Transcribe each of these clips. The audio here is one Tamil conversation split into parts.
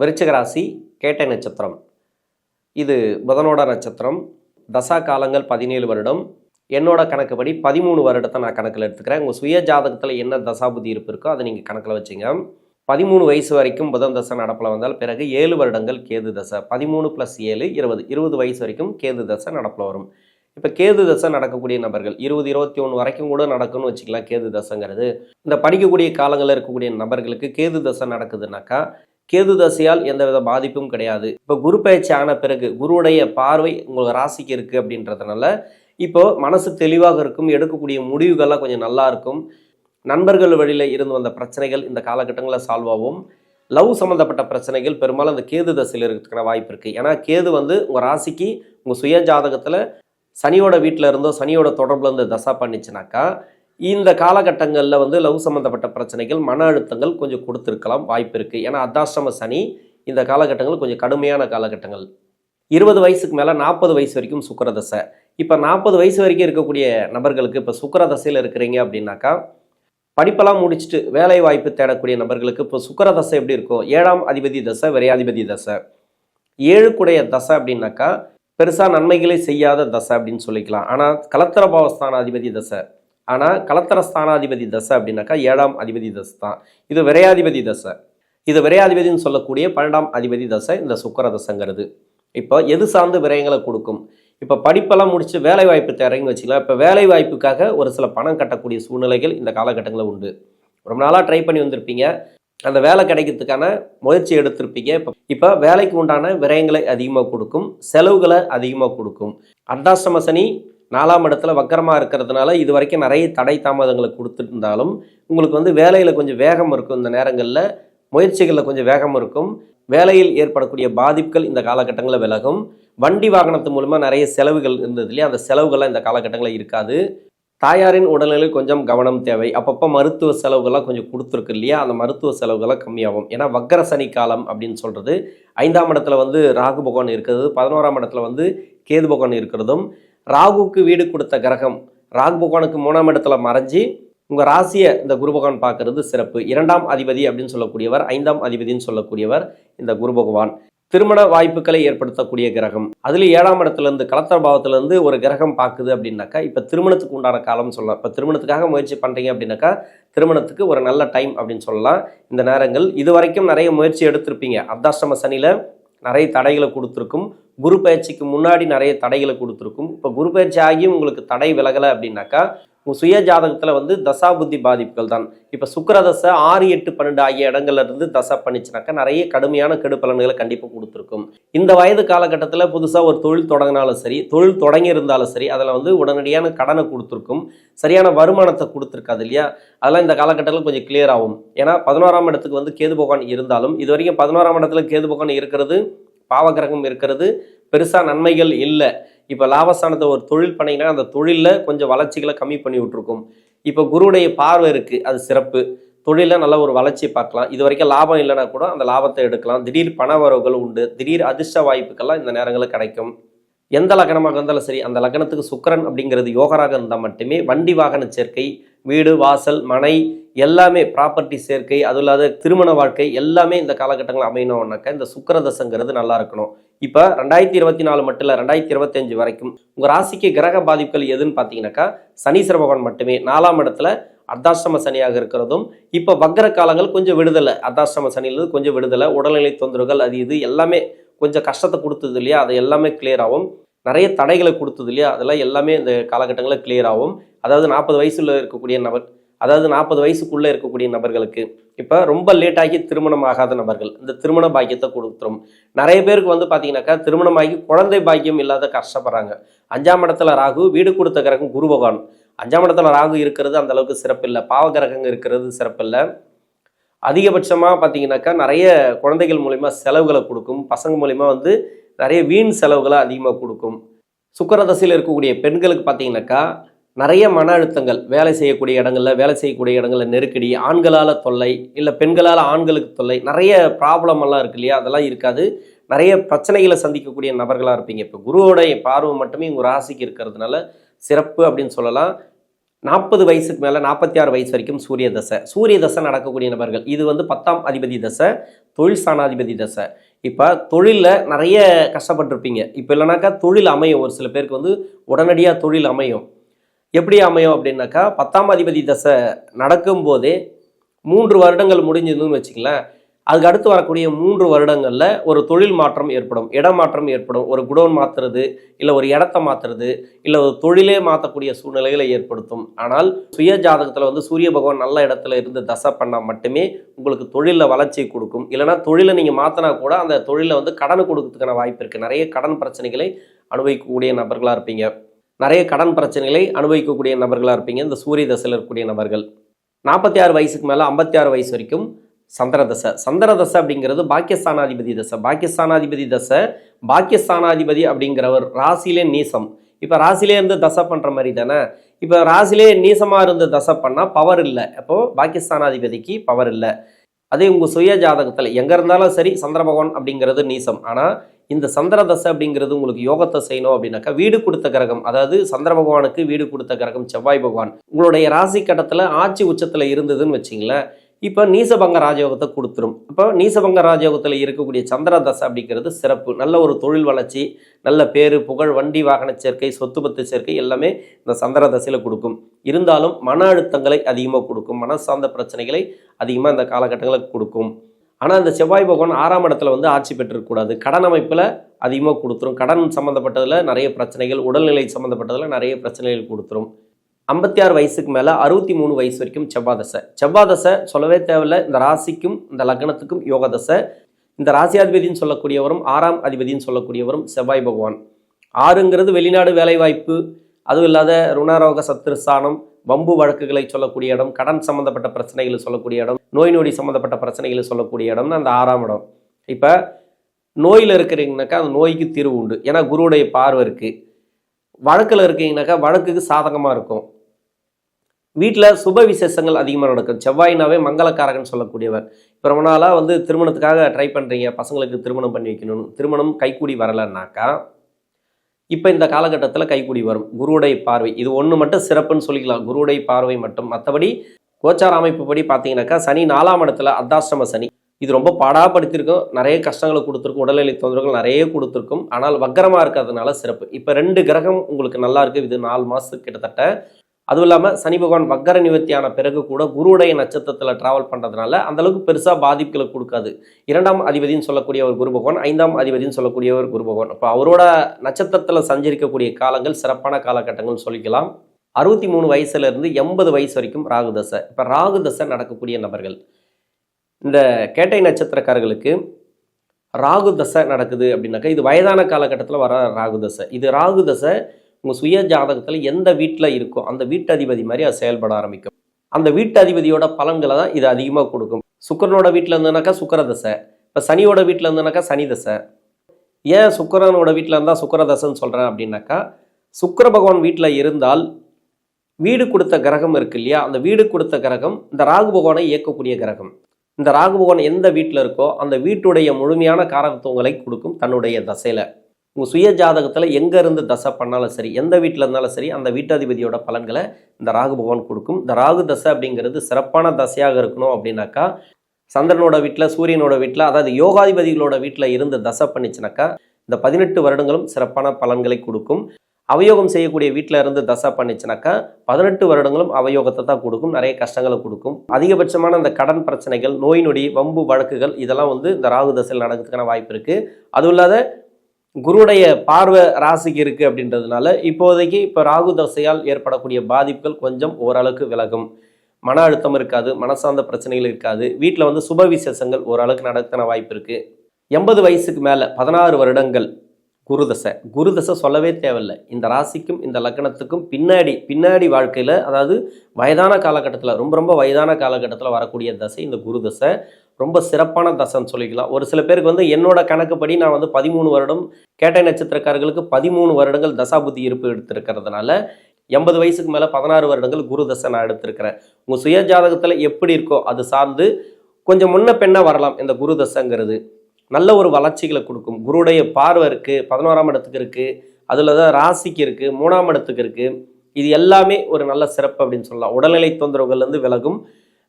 விருச்சிக ராசி கேட்டை நட்சத்திரம். இது புதனோட நட்சத்திரம். தசா காலங்கள் பதினேழு வருடம். என்னோட கணக்குப்படி பதிமூணு வருடத்தை நான் கணக்கில் எடுத்துக்கிறேன். உங்கள் சுய ஜாதகத்தில் என்ன தசாபுதி இருப்பு இருக்கோ அதை நீங்கள் கணக்கில் வச்சுங்க. பதிமூணு வயசு வரைக்கும் புதன் தசை நடப்பில் வந்தால் பிறகு ஏழு வருடங்கள் கேது தசை பதிமூணு ப்ளஸ் ஏழு இருபது இருபது வயசு வரைக்கும் கேது தசை நடப்பில் வரும். இப்போ கேது தசை நடக்கக்கூடிய நபர்கள் இருபது இருபத்தி ஒன்று வரைக்கும் கூட நடக்கும்னு வச்சுக்கலாம் கேது தசைங்கிறது. இந்த படிக்கக்கூடிய காலங்களில் இருக்கக்கூடிய நபர்களுக்கு கேது தசை நடக்குதுனாக்கா கேது தசையால் எந்தவித பாதிப்பும் கிடையாது. இப்போ குரு பயிற்சி ஆன பிறகு குருவுடைய பார்வை உங்களுக்கு ராசிக்கு இருக்குது அப்படின்றதுனால இப்போ மனசு தெளிவாக இருக்கும் எடுக்கக்கூடிய முடிவுகள்லாம் கொஞ்சம் நல்லா இருக்கும். நண்பர்கள் வழியில் இருந்து வந்த பிரச்சனைகள் இந்த காலகட்டங்களில் சால்வ் ஆகும். லவ் சம்மந்தப்பட்ட பிரச்சனைகள் பெரும்பாலும் அந்த கேது தசையில் இருக்கிறதுக்கான வாய்ப்பு இருக்குது ஏன்னா கேது வந்து உங்கள் ராசிக்கு உங்கள் சுய ஜாதகத்தில் சனியோட வீட்டில் இருந்தோ சனியோட தொடர்பில் இருந்து தசா பண்ணிச்சுனாக்கா இந்த காலகட்டங்களில் வந்து லவ் சம்மந்தப்பட்ட பிரச்சனைகள் மன அழுத்தங்கள் கொஞ்சம் கொடுத்துருக்கலாம் வாய்ப்பு இருக்குது ஏன்னா அர்த்தாஷ்டம சனி இந்த காலகட்டங்கள் கொஞ்சம் கடுமையான காலகட்டங்கள். இருபது வயசுக்கு மேலே நாற்பது வயசு வரைக்கும் சுக்கர தசை. இப்போ நாற்பது வயசு வரைக்கும் இருக்கக்கூடிய நபர்களுக்கு இப்போ சுக்கர தசையில் இருக்கிறீங்க அப்படின்னாக்கா படிப்பெல்லாம் முடிச்சுட்டு வேலை வாய்ப்பு தேடக்கூடிய நபர்களுக்கு இப்போ சுக்கர தசை எப்படி இருக்கும்? ஏழாம் அதிபதி தசை விரையாதிபதி தசை. ஏழுக்குடைய தசை அப்படின்னாக்கா பெருசாக நன்மைகளை செய்யாத தசை அப்படின்னு சொல்லிக்கலாம். ஆனால் கலத்தரபாவஸ்தான அதிபதி தசை. ஆனால் கலத்தர ஸ்தானாதிபதி தசை அப்படின்னாக்கா ஏழாம் அதிபதி தசை தான் இது விரையாதிபதி தசை. இது விரையாதிபதினு சொல்லக்கூடிய பன்னெண்டாம் அதிபதி தசை இந்த சுக்கர தசைங்கிறது. இப்போ எது சார்ந்து விரயங்களை கொடுக்கும்? இப்போ படிப்பெல்லாம் முடிச்சு வேலை வாய்ப்பு தேடுறீங்கன்னு வச்சுக்கலாம் இப்போ வேலை வாய்ப்புக்காக ஒரு சில பணம் கட்டக்கூடிய சூழ்நிலைகள் இந்த காலகட்டங்களில் உண்டு. ரொம்ப நாளாக ட்ரை பண்ணி வந்திருப்பீங்க. அந்த வேலை கிடைக்கிறதுக்கான முயற்சி எடுத்திருப்பீங்க. இப்போ இப்போ வேலைக்கு உண்டான விரயங்களை அதிகமாக கொடுக்கும் செலவுகளை அதிகமாக கொடுக்கும். அர்த்தாஷ்டம சனி நாலாம் இடத்துல வக்கரமாக இருக்கிறதுனால இது வரைக்கும் நிறைய தடை தாமதங்களை கொடுத்துருந்தாலும் உங்களுக்கு வந்து வேலையில் கொஞ்சம் வேகம் இருக்கும் இந்த நேரங்களில். முயற்சிகளில் கொஞ்சம் வேகம் இருக்கும். வேலையில் ஏற்படக்கூடிய பாதிப்புகள் இந்த காலகட்டங்களில் விலகும். வண்டி வாகனத்து மூலமாக நிறைய செலவுகள் இருந்தது இல்லையா? அந்த செலவுகள்லாம் இந்த காலகட்டங்களில் இருக்காது. தாயாரின் உடல்நிலையில் கொஞ்சம் கவனம் தேவை. அப்பப்போ மருத்துவ செலவுகள்லாம் கொஞ்சம் கொடுத்துருக்கு இல்லையா? அந்த மருத்துவ செலவுகள்லாம் கம்மியாகும். ஏன்னா வக்கர சனி காலம் அப்படின்னு சொல்கிறது ஐந்தாம் இடத்துல வந்து ராகு பகவான் இருக்கிறது. பதினோராம் இடத்துல வந்து கேது பகவான் இருக்கிறதும். ராகுக்கு வீடு கொடுத்த கிரகம் ராகு பகவானுக்கு மூணாம் இடத்துல மறைஞ்சி உங்கள் ராசியை இந்த குரு பகவான் பார்க்கறது சிறப்பு. இரண்டாம் அதிபதி அப்படின்னு சொல்லக்கூடியவர் ஐந்தாம் அதிபதின்னு சொல்லக்கூடியவர் இந்த குரு பகவான். திருமண வாய்ப்புகளை ஏற்படுத்தக்கூடிய கிரகம். அதில் ஏழாம் இடத்துலேருந்து கலத்தர ஒரு கிரகம் பார்க்குது அப்படின்னாக்கா இப்போ திருமணத்துக்கு உண்டான காலம் சொல்லலாம் இப்போ திருமணத்துக்காக முயற்சி பண்ணுறீங்க அப்படின்னாக்கா திருமணத்துக்கு ஒரு நல்ல டைம் அப்படின்னு சொல்லலாம். இந்த நேரங்கள் இது வரைக்கும் நிறைய முயற்சி எடுத்திருப்பீங்க. அர்த்தாஷ்டம சனியில் நிறைய தடைகளை கொடுத்துருக்கும். குரு பயிற்சிக்கு முன்னாடி நிறைய தடைகளை கொடுத்துருக்கும். இப்போ குரு பயிற்சி ஆகியும் உங்களுக்கு தடை விலகலை அப்படின்னாக்கா உங்கள் சுய ஜாதகத்தில் வந்து தசா புத்தி பாதிப்புகள் தான். இப்போ சுக்கரதசை ஆறு எட்டு பன்னெண்டு ஆகிய இடங்கள்ல இருந்து தசை பண்ணிச்சுனாக்கா நிறைய கடுமையான கெடு பலன்களை கண்டிப்பாக கொடுத்துருக்கும். இந்த வயது காலகட்டத்தில் புதுசாக ஒரு தொழில் தொடங்கினாலும் சரி தொழில் தொடங்கி இருந்தாலும் சரி அதில் வந்து உடனடியான கடனை கொடுத்துருக்கும். சரியான வருமானத்தை கொடுத்துருக்காது இல்லையா? அதெல்லாம் இந்த காலகட்டத்தில் கொஞ்சம் கிளியர் ஆகும். ஏன்னா பதினோராம் இடத்துக்கு வந்து கேது பகவான் இருந்தாலும் இது வரைக்கும் பதினோராம் இடத்துல கேது பகவான் இருக்கிறது பாவகிரகம் இருக்கிறது பெருசாக நன்மைகள் இல்லை. இப்போ லாபஸ்தானத்தை ஒரு தொழில் பண்ணிங்கன்னா அந்த தொழிலில் கொஞ்சம் வளர்ச்சிகளை கம்மி பண்ணி விட்ருக்கும் இப்போ குருவுடைய பார்வை இருக்குது அது சிறப்பு. தொழிலில் நல்ல ஒரு வளர்ச்சி பார்க்கலாம். இது வரைக்கும் லாபம் இல்லைனா கூட அந்த லாபத்தை எடுக்கலாம். திடீர் பண வரவுகள் உண்டு. திடீர் அதிர்ஷ்ட வாய்ப்புகள்லாம் இந்த நேரங்களில் கிடைக்கும். எந்த லக்னமாக இருந்தாலும் சரி அந்த லக்னத்துக்கு சுக்கரன் அப்படிங்கிறது யோகராக இருந்தால் மட்டுமே வண்டி வாகன சேர்க்கை வீடு வாசல் மனை எல்லாமே ப்ராப்பர்ட்டி சேர்க்கை அதுவும் இல்லாத திருமண வாழ்க்கை எல்லாமே இந்த காலகட்டங்களில் அமையணும்னாக்கா இந்த சுக்கரதசங்கிறது நல்லா இருக்கணும். இப்போ ரெண்டாயிரத்தி இருபத்தி நாலு மட்டும் இல்லை ரெண்டாயிரத்தி இருபத்தஞ்சு வரைக்கும் உங்கள் ராசிக்கு கிரக பாதிப்புகள் எதுன்னு பார்த்தீங்கன்னாக்கா சனீஸ்வர பகவான் மட்டுமே நாலாம் இடத்துல அர்த்தாசிரம சனியாக இருக்கிறதும் இப்போ வக்கர காலங்கள் கொஞ்சம் விடுதலை. அர்த்தாசிரம சனியிலிருந்து கொஞ்சம் விடுதலை உடல்நிலை தொந்தரவுகள் அது இது எல்லாமே கொஞ்சம் கஷ்டத்தை கொடுத்தது இல்லையா? அது எல்லாமே கிளியர் ஆகும். நிறைய தடைகளை கொடுத்தது இல்லையா? அதெல்லாம் எல்லாமே இந்த காலகட்டங்களில் கிளியர் ஆகும். அதாவது நாற்பது வயசுல இருக்கக்கூடிய நபர் அதாவது நாற்பது வயசுக்குள்ளே இருக்கக்கூடிய நபர்களுக்கு இப்போ ரொம்ப லேட்டாகி திருமணம் ஆகாத நபர்கள் இந்த திருமண பாக்கியத்தை கொடுத்துரும். நிறைய பேருக்கு வந்து பார்த்தீங்கன்னாக்கா திருமணமாகி குழந்தை பாக்கியம் இல்லாத கஷ்டப்படுறாங்க. அஞ்சாம் இடத்துல ராகு வீடு கொடுத்த கிரகம் குரு பகவான். அஞ்சாம் இடத்துல ராகு இருக்கிறது அந்த அளவுக்கு சிறப்பில்லை. பாவ கிரகங்கள் இருக்கிறது சிறப்பில்லை. அதிகபட்சமாக பார்த்தீங்கன்னாக்கா நிறைய குழந்தைகள் மூலிமா செலவுகளை கொடுக்கும். பசங்க மூலிமா வந்து நிறைய வீண் செலவுகளை அதிகமாக கொடுக்கும். சுக்கரதசையில் இருக்கக்கூடிய பெண்களுக்கு பார்த்தீங்கன்னாக்கா நிறைய மன அழுத்தங்கள் வேலை செய்யக்கூடிய இடங்களில் வேலை செய்யக்கூடிய இடங்களில் நெருக்கடி ஆண்களால் தொல்லை இல்லை பெண்களால் ஆண்களுக்கு தொல்லை நிறைய ப்ராப்ளம் எல்லாம் இருக்கு இல்லையா? அதெல்லாம் இருக்காது. நிறைய பிரச்சனைகளை சந்திக்கக்கூடிய நபர்களாக இருப்பீங்க. இப்போ குருவோடைய பார்வை மட்டுமே உங்கள் ராசிக்கு இருக்கிறதுனால சிறப்பு அப்படின்னு சொல்லலாம். நாற்பது வயசுக்கு மேலே நாற்பத்தி ஆறு வயசு வரைக்கும் சூரிய தசை. சூரிய தசை நடக்கக்கூடிய நபர்கள் இது வந்து பத்தாம் அதிபதி தசை தொழில் சாணாதிபதி தசை. இப்போ தொழிலில் நிறைய கஷ்டப்பட்டிருப்பீங்க. இப்போ இல்லைனாக்கா தொழில் அமையும். ஒரு சில பேருக்கு வந்து உடனடியாக தொழில் அமையும். எப்படி அமையும் அப்படின்னாக்கா பத்தாம் அதிபதி தசை நடக்கும்போதே மூன்று வருடங்கள் முடிஞ்சதுன்னு வச்சுங்களேன் அதுக்கு அடுத்து வரக்கூடிய மூன்று வருடங்களில் ஒரு தொழில் மாற்றம் ஏற்படும். இடமாற்றம் ஏற்படும். ஒரு குடோன் மாற்றுறது இல்லை ஒரு இடத்த மாற்றுறது இல்லை ஒரு தொழிலே மாற்றக்கூடிய சூழ்நிலைகளை ஏற்படுத்தும். ஆனால் சுய ஜாதகத்தில் வந்து சூரிய பகவான் நல்ல இடத்துல இருந்து தசை பண்ணால் மட்டுமே உங்களுக்கு தொழிலில் வளர்ச்சி கொடுக்கும். இல்லைனா தொழிலை நீங்கள் மாற்றினா கூட அந்த தொழிலில் வந்து கடன் கொடுக்கறதுக்கான வாய்ப்பு இருக்குது நிறைய கடன் பிரச்சனைகளை அனுபவிக்கக்கூடிய நபர்களாக இருப்பீங்க. நிறைய கடன் பிரச்சனைகளை அனுபவிக்கக்கூடிய நபர்களாக இருப்பீங்க. இந்த சூரிய தசையில் இருக்கக்கூடிய நபர்கள். நாற்பத்தி ஆறு வயசுக்கு மேலே ஐம்பத்தி ஆறு வயசு வரைக்கும் சந்திரதசை சந்திரதசை அப்படிங்கிறது பாக்கியஸ்தானாதிபதி தசை. பாக்கியஸ்தானாதிபதி தசை பாக்கியஸ்தானாதிபதி அப்படிங்கிறவர் ராசியிலே நீசம். இப்போ ராசிலே இருந்து தசை பண்ணுற மாதிரி தானே? இப்போ ராசிலே நீசமாக இருந்து தசை பண்ணால் பவர் இல்லை. அப்போது பாக்கியஸ்தானாதிபதிக்கு பவர் இல்லை. அதே உங்கள் சுய ஜாதகத்தில் எங்கே இருந்தாலும் சரி சந்திர பகவான் அப்படிங்கிறது நீசம். ஆனால் இந்த சந்திர தசை அப்படிங்கிறது உங்களுக்கு யோகத்தை செய்யணும் அப்படின்னாக்கா வீடு கொடுத்த கிரகம் அதாவது சந்திர பகவானுக்கு வீடு கொடுத்த கிரகம் செவ்வாய் பகவான். உங்களுடைய ராசி கட்டத்தில் ஆட்சி உச்சத்தில் இருந்ததுன்னு வச்சிங்களேன் இப்போ நீசபங்க ராஜயோகத்தை கொடுத்துரும். இப்போ நீசபங்க ராஜயோகத்தில் இருக்கக்கூடிய சந்திர தசை அப்படிங்கிறது சிறப்பு. நல்ல ஒரு தொழில் வளர்ச்சி நல்ல பேர் புகழ் வண்டி வாகன சேர்க்கை சொத்து பத்து சேர்க்கை எல்லாமே இந்த சந்திர தசையில் கொடுக்கும். இருந்தாலும் மன அழுத்தங்களை அதிகமாக கொடுக்கும். மனசார்ந்த பிரச்சனைகளை அதிகமாக இந்த காலகட்டங்களில் கொடுக்கும். ஆனால் இந்த செவ்வாய் பகவான் ஆறாம் இடத்துல வந்து ஆட்சி பெற்றிருக்கக்கூடாது. கடன் அமைப்பில் அதிகமாக கொடுத்துரும். கடன் சம்மந்தப்பட்டதில் நிறைய பிரச்சனைகள் உடல்நிலை சம்மந்தப்பட்டதில் நிறைய பிரச்சனைகள் கொடுத்துரும். ஐம்பத்தி ஆறு வயசுக்கு மேலே அறுபத்தி மூணு வயசு வரைக்கும் செவ்வாதசை. செவ்வாதசை சொல்லவே தேவையில்ல. இந்த ராசிக்கும் இந்த லக்னத்துக்கும் யோகதசை. இந்த ராசியாதிபதினு சொல்லக்கூடியவரும் ஆறாம் அதிபதினு சொல்லக்கூடியவரும் செவ்வாய் பகவான். ஆறுங்கிறது வெளிநாடு வேலைவாய்ப்பு. அதுவும் இல்லாத ருணரோக சத்துருஸ்தானம் வம்பு வழக்குகளை சொல்லக்கூடிய இடம் கடன் சம்மந்தப்பட்ட பிரச்சனைகளை சொல்லக்கூடிய இடம் நோய் நொடி சம்மந்தப்பட்ட பிரச்சனைகளை சொல்லக்கூடிய இடம்னு அந்த ஆறாம் இடம். இப்போ நோயில் இருக்கிறீங்கனாக்கா அந்த நோய்க்கு தீர்வு உண்டு. ஏன்னா குருவுடைய பார்வை இருக்குது வழக்கில் இருக்கீங்கனாக்கா வழக்குக்கு சாதகமாக இருக்கும். வீட்டில் சுப விசேஷங்கள் அதிகமாக நடக்கும். செவ்வாயினாவே மங்களக்காரகன் சொல்லக்கூடியவர். இப்போ ரொம்ப நாளாக வந்து திருமணத்துக்காக ட்ரை பண்ணுறீங்க பசங்களுக்கு திருமணம் பண்ணி வைக்கணும் திருமணம் கைக்கூடி வரலைன்னாக்கா இப்போ இந்த காலகட்டத்தில் கைக்கூடி வரும். குருவுடைய பார்வை. இது ஒன்று மட்டும் சிறப்புன்னு சொல்லிக்கலாம். குருவுடைய பார்வை மட்டும். மற்றபடி கோச்சார அமைப்புப்படி பார்த்தீங்கன்னாக்கா சனி நாலாம் இடத்துல அர்த்தாஷ்டம சனி. இது ரொம்ப பாடாப்படுத்திருக்கும். நிறைய கஷ்டங்களை கொடுத்துருக்கும். உடல்நிலை தொந்தரவுகள் நிறைய கொடுத்துருக்கும். ஆனால் வக்கரமாக இருக்கிறதுனால சிறப்பு. இப்போ ரெண்டு கிரகம் உங்களுக்கு நல்லா இருக்கு. இது நாலு மாதத்துக்கு கிட்டத்தட்ட அதுவும் இல்லாமல் சனி பகவான் வக்கர நிவர்த்தியான பிறகு கூட குருவுடைய நட்சத்திரத்தில் டிராவல் பண்ணுறதுனால அந்தளவுக்கு பெருசாக பாதிப்புகளை கொடுக்காது. இரண்டாம் அதிபதினு சொல்லக்கூடிய ஒரு குரு பகவான் ஐந்தாம் அதிபதினு சொல்லக்கூடிய ஒரு குரு பகவான். இப்போ அவரோட நட்சத்திரத்தில் சஞ்சரிக்கக்கூடிய காலங்கள் சிறப்பான காலகட்டங்கள்னு சொல்லிக்கலாம். அறுபத்தி மூணு வயசுலேருந்து எண்பது வயசு வரைக்கும் ராகு தசை. இப்போ ராகு தசை நடக்கக்கூடிய நபர்கள். இந்த கேட்டை நட்சத்திரக்காரர்களுக்கு ராகு தசை நடக்குது அப்படின்னாக்கா இது வயதான காலகட்டத்தில் வர ராகு தசை. இது ராகு தசை உங்கள் சுய ஜாதகத்தில் எந்த வீட்டில் இருக்கோ அந்த வீட்டு அதிபதி மாதிரி அது செயல்பட ஆரம்பிக்கும். அந்த வீட்டு அதிபதியோட பலன்களை தான் இது அதிகமாக கொடுக்கும். சுக்கரனோட வீட்டில் இருந்ததுனாக்கா சுக்கர தசை. இப்போ சனியோட வீட்டில் இருந்ததுனாக்கா சனி தசை. ஏன் சுக்கரனோட வீட்டில் இருந்தால் சுக்கரதசைன்னு சொல்கிறேன் அப்படின்னாக்கா சுக்கர பகவான் வீட்டில் இருந்தால் வீடு கொடுத்த கிரகம் இருக்கு இல்லையா? அந்த வீடு கொடுத்த கிரகம் இந்த ராகு பகவானை இயக்கக்கூடிய கிரகம். இந்த ராகு பகவான் எந்த வீட்டில் இருக்கோ அந்த வீட்டுடைய முழுமையான காரகத்துவங்களை கொடுக்கும் தன்னுடைய தசையில். உங்கள் சுய ஜாதகத்தில் எங்கேருந்து தசை பண்ணாலும் சரி எந்த வீட்டில் இருந்தாலும் சரி அந்த வீட்டாதிபதியோட பலன்களை இந்த ராகு பகவான் கொடுக்கும். இந்த ராகு தசை அப்படிங்கிறது சிறப்பான தசையாக இருக்கணும் அப்படின்னாக்கா சந்திரனோட வீட்டில் சூரியனோட வீட்டில் அதாவது யோகாதிபதிகளோட வீட்டில் இருந்து தசை பண்ணிச்சுனாக்கா இந்த பதினெட்டு வருடங்களும் சிறப்பான பலன்களை கொடுக்கும். அவயோகம் செய்யக்கூடிய வீட்டில் இருந்து தசை பண்ணிச்சுனாக்கா பதினெட்டு வருடங்களும் அவயோகத்தை தான் கொடுக்கும் நிறைய கஷ்டங்களை கொடுக்கும். அதிகபட்சமான அந்த கடன் பிரச்சனைகள் நோய் நொடி வம்பு வழக்குகள் இதெல்லாம் வந்து இந்த ராகு தசையில் நடக்கிறதுக்கான வாய்ப்பு இருக்குது அதுவும் இல்லாத குருடைய பார்வை ராசிக்கு இருக்குது அப்படின்றதுனால இப்போதைக்கு இப்போ ராகு தசையால் ஏற்படக்கூடிய பாதிப்புகள் கொஞ்சம் ஓரளவுக்கு விலகும். மன அழுத்தம் இருக்காது மனசார்ந்த பிரச்சனைகள் இருக்காது. வீட்டில் வந்து சுப விசேஷங்கள் ஓரளவுக்கு நடத்தின வாய்ப்பு இருக்குது எண்பது வயசுக்கு மேலே பதினாறு வருடங்கள் குருதசை குருதசை சொல்லவே தேவையில்லை. இந்த ராசிக்கும் இந்த லக்கணத்துக்கும் பின்னாடி பின்னாடி வாழ்க்கையில் அதாவது வயதான காலகட்டத்தில் ரொம்ப ரொம்ப வயதான காலகட்டத்தில் வரக்கூடிய தசை இந்த குருதசை ரொம்ப சிறப்பான தசைன்னு சொல்லிக்கலாம். ஒரு சில பேருக்கு வந்து என்னோட கணக்குப்படி நான் வந்து பதிமூணு வருடம் கேட்டை நட்சத்திரக்காரர்களுக்கு பதிமூணு வருடங்கள் தசாபுத்தி இருப்பு எடுத்திருக்கிறதுனால எண்பது வயசுக்கு மேலே பதினாறு வருடங்கள் குரு தசை நான் எடுத்திருக்கிறேன். உங்கள் சுய ஜாதகத்தில் எப்படி இருக்கோ அது சார்ந்து கொஞ்சம் முன்ன பெண்ணாக வரலாம் இந்த குரு தசைங்கிறது. நல்ல ஒரு வளர்ச்சிகளை கொடுக்கும். குருடைய பார்வை இருக்குது பதினோராம் இடத்துக்கு இருக்குது அதில் தான் ராசிக்கு இருக்குது மூணாம் இடத்துக்கு இருக்குது இது எல்லாமே ஒரு நல்ல சிறப்பு அப்படின்னு சொல்லலாம். உடல்நிலை தொந்தரவுகள்லேருந்து விலகும்.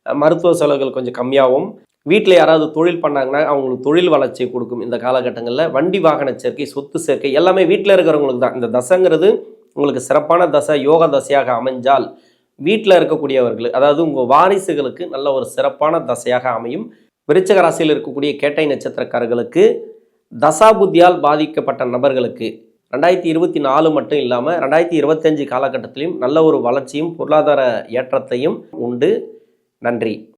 மருத்துவ செலவுகள் கொஞ்சம் கம்மியாகும். வீட்டில் யாராவது தொழில் பண்ணாங்கன்னா அவங்களுக்கு தொழில் வளர்ச்சி கொடுக்கும் இந்த காலகட்டங்களில். வண்டி வாகன சேர்க்கை சொத்து சேர்க்கை எல்லாமே வீட்டில் இருக்கிறவங்களுக்கு தான். இந்த தசைங்கிறது உங்களுக்கு சிறப்பான தசை யோக தசையாக அமைஞ்சால் வீட்டில் இருக்கக்கூடியவர்கள் அதாவது உங்கள் வாரிசுகளுக்கு நல்ல ஒரு சிறப்பான தசையாக அமையும். விருச்சக ராசியில் இருக்கக்கூடிய கேட்டை நட்சத்திரக்காரர்களுக்கு தசாபுத்தியால் பாதிக்கப்பட்ட நபர்களுக்கு ரெண்டாயிரத்தி இருபத்தி நாலு மட்டும் இல்லாமல் ரெண்டாயிரத்தி இருபத்தஞ்சு காலகட்டத்திலையும் நல்ல ஒரு வளர்ச்சியும் பொருளாதார ஏற்றத்தையும் உண்டு. நன்றி.